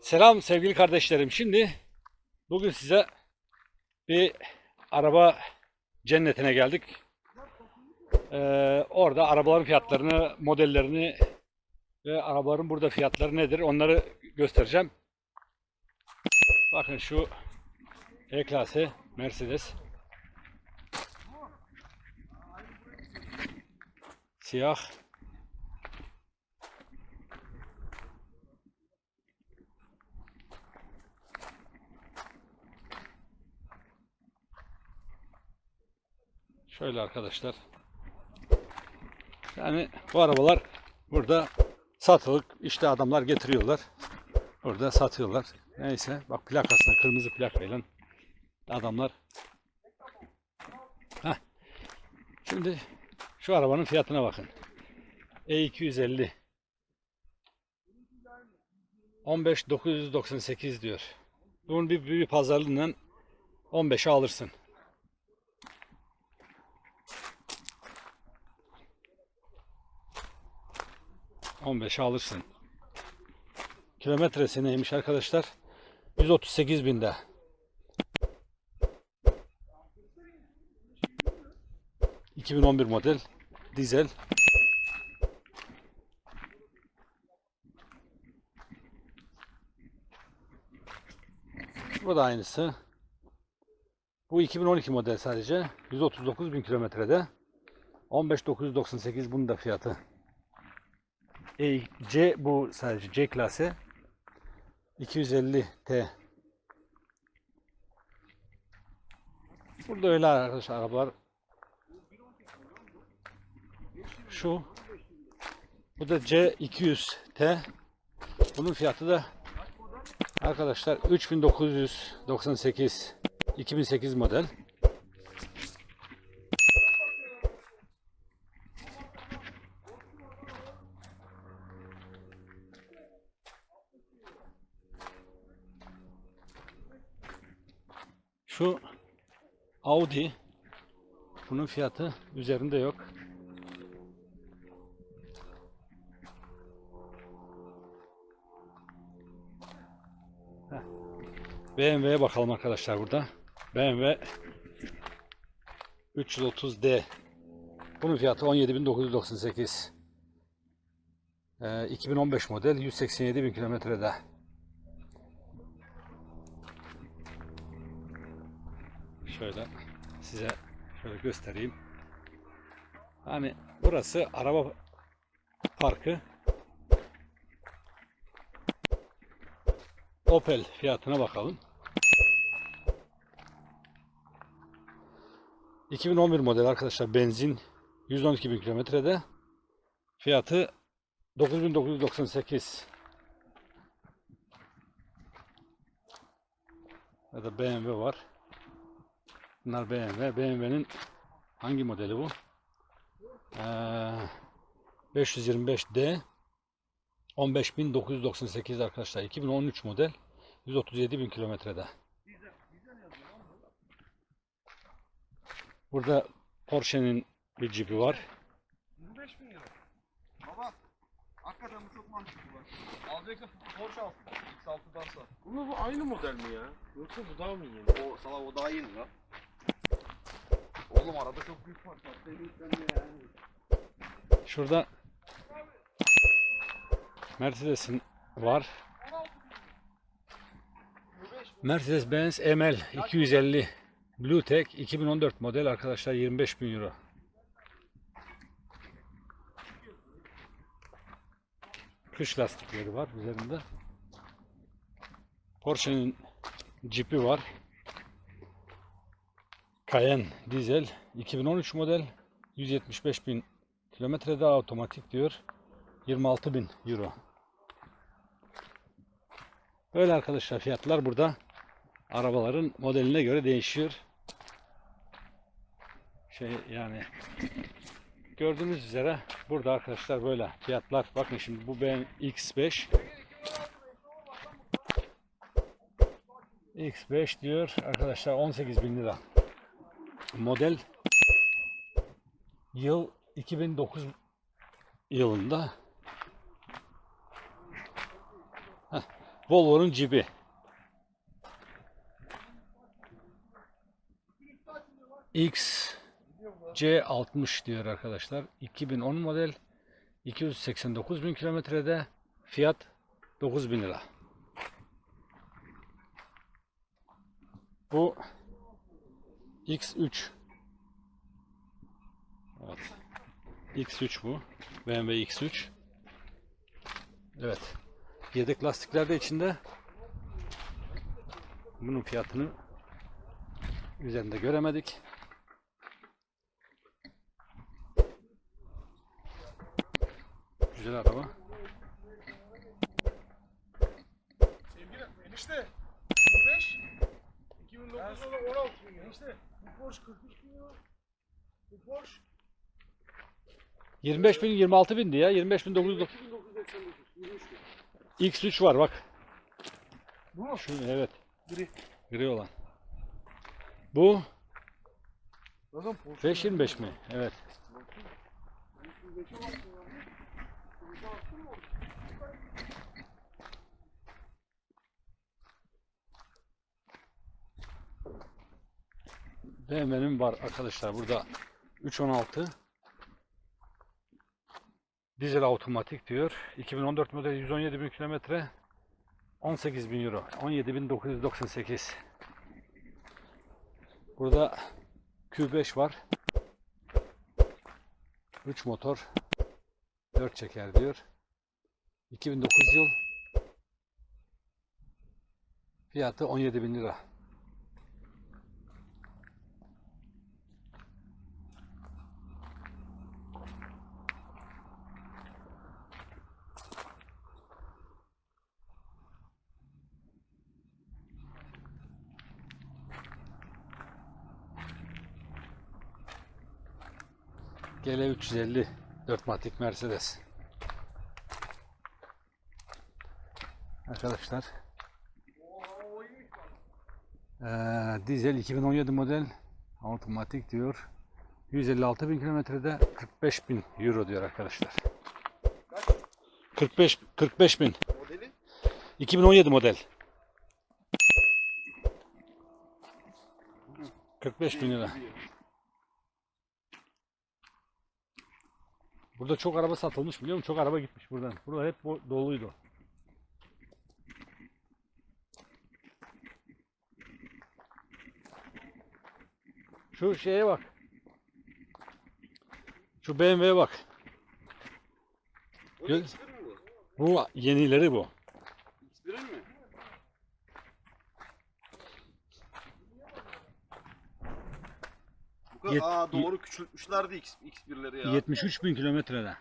Selam sevgili kardeşlerim. Şimdi bugün size bir araba cennetine geldik. Ee, orada arabaların fiyatlarını, modellerini ve arabaların burada fiyatları nedir onları göstereceğim. Bakın şu E-Klase Mercedes. Siyah. Şöyle arkadaşlar. Yani bu arabalar burada satılık işte adamlar getiriyorlar. Burada satıyorlar. Neyse bak plakasına kırmızı plakayla adamlar. Heh. Şimdi şu arabanın fiyatına bakın. E250 15998 diyor. Bunun bir büyük pazarlığından 15'e alırsın. On beşe alırsın. Kilometresi neymiş arkadaşlar? 138 binde. ...2011 model... ...dizel... Bu da aynısı. Bu 2012 model sadece. 139 bin kilometrede. 15.998 bunun da fiyatı. E, C bu sadece C klası. 250 T. Burada öyle arkadaşlar arabalar. Şu. Bu da C 200 T. Bunun fiyatı da arkadaşlar 3998 2008 model. Şu Audi bunun fiyatı üzerinde yok. BMW'ye bakalım arkadaşlar burada. BMW 330D bunun fiyatı 17.998 ee, 2015 model 187.000 kilometrede. Şöyle size şöyle göstereyim. Hani burası araba parkı. Opel fiyatına bakalım. 2011 model arkadaşlar benzin 112 bin kilometrede fiyatı 9998 ya da BMW var. Bunlar BMW. BMW'nin hangi modeli bu? Ee, 525D 15998 arkadaşlar. 2013 model 137 bin kilometrede. Burada Porsche'nin bir cipi var. 25 bin lira. Baba, hakikaten bu çok mantıklı bak. Alacaksa Porsche al. X6'dansa. Ama bu aynı model mi ya? Yoksa bu daha mı yeni? O sana o daha yeni lan. Oğlum arada çok büyük fark var. Şurada Mercedes'in var. Mercedes-Benz ML 250 Bluetech 2014 model arkadaşlar 25 bin euro. Kış lastikleri var üzerinde. Porsche'nin Jeep'i var. Cayenne dizel 2013 model 175 bin kilometrede otomatik diyor 26 bin euro. Böyle arkadaşlar fiyatlar burada arabaların modeline göre değişiyor. Şey yani gördüğünüz üzere burada arkadaşlar böyle fiyatlar. Bakın şimdi bu ben X5 X5 diyor arkadaşlar 18 bin lira. Model yıl 2009 yılında Heh. Volvo'nun cibi. X C60 diyor arkadaşlar. 2010 model. 289 bin kilometrede. Fiyat 9 bin lira. Bu X3. Evet. X3 bu. BMW X3. Evet. Yedek lastikler de içinde. Bunun fiyatını üzerinde göremedik. Güzel araba. Sevgili enişte. Bu 5. 2009'da da 16 bin enişte. Bu Porsche 43 bin lira. Bu Porsche 25 bin 26 bindi ya. 25 bin 900 2999. 23 bin. X3 var bak. Bu mu? Şu evet. Gri. Gri olan. Bu Zaten Porsche. 525 mi? Evet. BMW'nin var arkadaşlar burada 316 dizel otomatik diyor. 2014 model 117 bin kilometre 18 bin euro. 17.998 Burada Q5 var. 3 motor 4 çeker diyor. 2009 yıl. Fiyatı 17 bin lira GL 350 4 matik Mercedes. Arkadaşlar. Eee dizel 2017 model otomatik diyor. 156 bin kilometrede 45 bin euro diyor arkadaşlar. 45 45 bin. Modeli? 2017 model. 45 bin lira. Burada çok araba satılmış biliyor musun? Çok araba gitmiş buradan. Burada hep bu doluydu. Şu şeye bak. Şu BMW'ye bak. Gö- X1 mi bu? Bu yenileri bu. X1'in mi? Yet- aa doğru küçültmüşlerdi X, X1'leri ya. 73 bin kilometrede.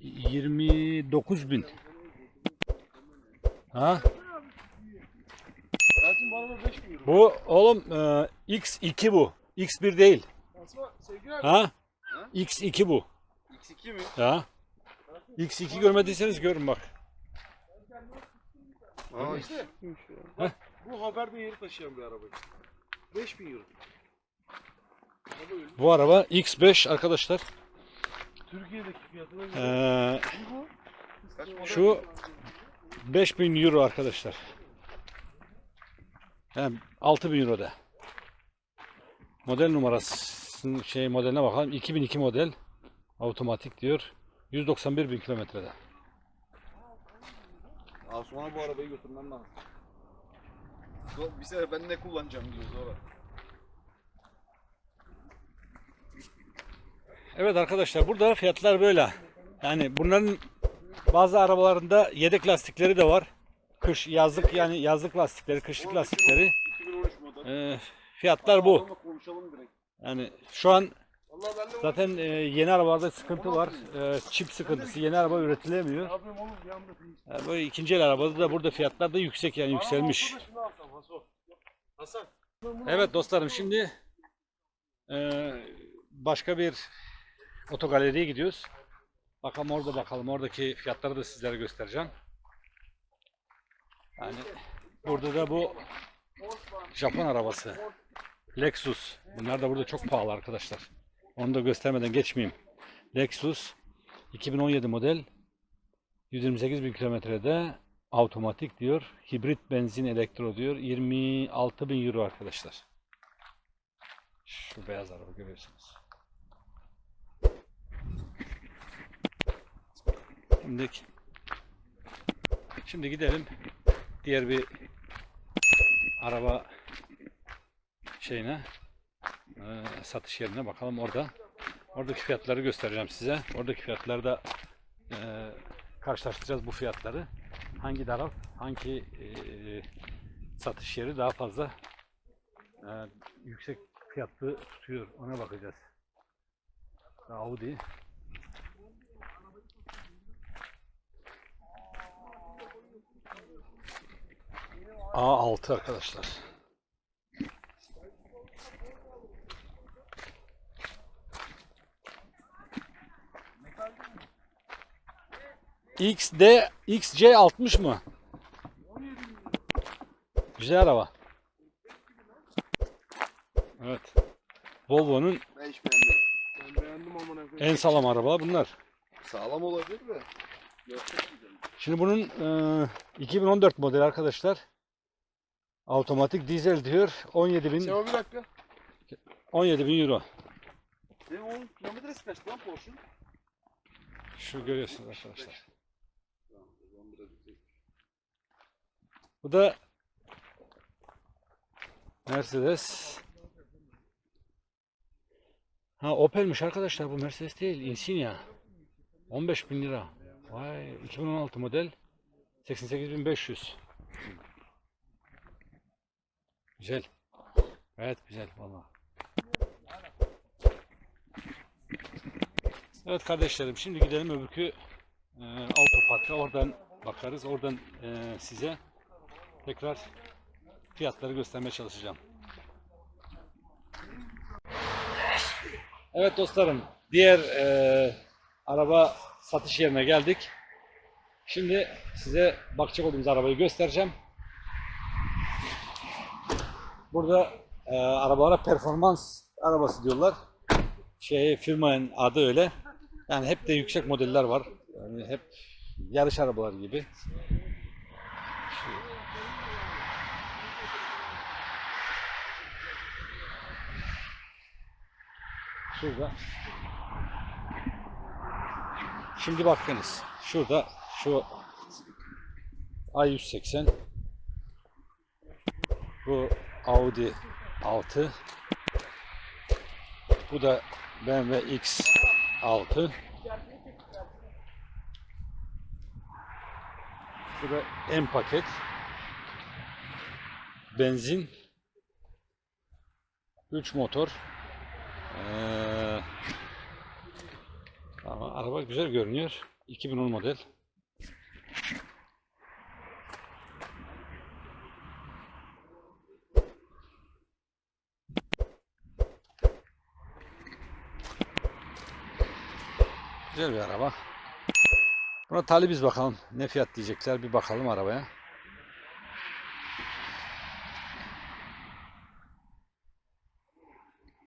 29 bin. Ha? Bu araba 5 bin euro. Bu oğlum e, X2 bu. X1 değil. Aslında sevgili abi. Ha? Ha? X2 bu. X2 mi? Ha? X2 görmediyseniz görün bak. Aa, İşte. Heh. Bu haber değeri taşıyan bir araba. 5 bin euro. Araba öyle. Bu araba X5 arkadaşlar. Türkiye'deki fiyatına göre. Ee, şu 5000 euro arkadaşlar. Hem 6000 euro da. Model numarası şey modeline bakalım. 2002 model. Otomatik diyor. 191 bin kilometrede. Sonra bu arabayı götürmem lazım. Bir sefer ben ne kullanacağım diyor sonra. Evet arkadaşlar burada fiyatlar böyle. Yani bunların bazı arabalarında yedek lastikleri de var. Kış yazlık yani yazlık lastikleri, kışlık lastikleri. 2013 model. Ee, fiyatlar bu. Adamla konuşalım direkt. Yani şu an zaten e, yeni arabalarda sıkıntı var. E, çip sıkıntısı. Yeni araba üretilemiyor. Yani böyle ikinci el arabada da burada fiyatlar da yüksek yani yükselmiş. Hasan. Evet dostlarım şimdi e, başka bir otogaleriye gidiyoruz. Bakalım orada bakalım. Oradaki fiyatları da sizlere göstereceğim. Yani burada da bu Japon arabası. Lexus. Bunlar da burada çok pahalı arkadaşlar. Onu da göstermeden geçmeyeyim. Lexus 2017 model 128 bin kilometrede otomatik diyor. Hibrit benzin elektro diyor. 26 bin euro arkadaşlar. Şu beyaz araba görüyorsunuz. Şimdi, şimdi gidelim diğer bir araba şeyine eee, satış yerine bakalım orada. Oradaki fiyatları göstereceğim size. Oradaki fiyatları da eee, karşılaştıracağız bu fiyatları. Hangi taraf, hangi eee, satış yeri daha fazla eee, yüksek fiyatlı tutuyor. Ona bakacağız. Audi. A6 arkadaşlar. XD XC60 mı? Güzel araba. Evet. Volvo'nun Ben hiç beğenmedim. Ben beğendim amına koyayım. en sağlam araba bunlar. Sağlam olabilir de. Şimdi bunun e, 2014 modeli arkadaşlar. Otomatik dizel diyor. 17 bin Sema bir dakika. 17 bin euro. Benim onun kilometresi kaç lan Porsche'un? Şu görüyorsunuz arkadaşlar. Bu da Mercedes. Ha Opel'miş arkadaşlar bu Mercedes değil. Insignia. 15 bin lira. Vay 2016 model. 88.500. Güzel. Evet güzel vallahi. Evet kardeşlerim şimdi gidelim öbürkü e, otoparka oradan bakarız. Oradan e, size tekrar fiyatları göstermeye çalışacağım. Evet dostlarım diğer e, araba satış yerine geldik. Şimdi size bakacak olduğumuz arabayı göstereceğim. Burada e, arabalara performans arabası diyorlar. Şey firmanın adı öyle. Yani hep de yüksek modeller var. Yani hep yarış arabaları gibi. Şurada. Şimdi bakınız. Şurada şu A180 bu Audi 6 bu da BMW X6 Bu da M paket. Benzin. 3 motor ee, ama araba güzel görünüyor 2010 model Güzel bir araba. Buna talibiz bakalım. Ne fiyat diyecekler bir bakalım arabaya.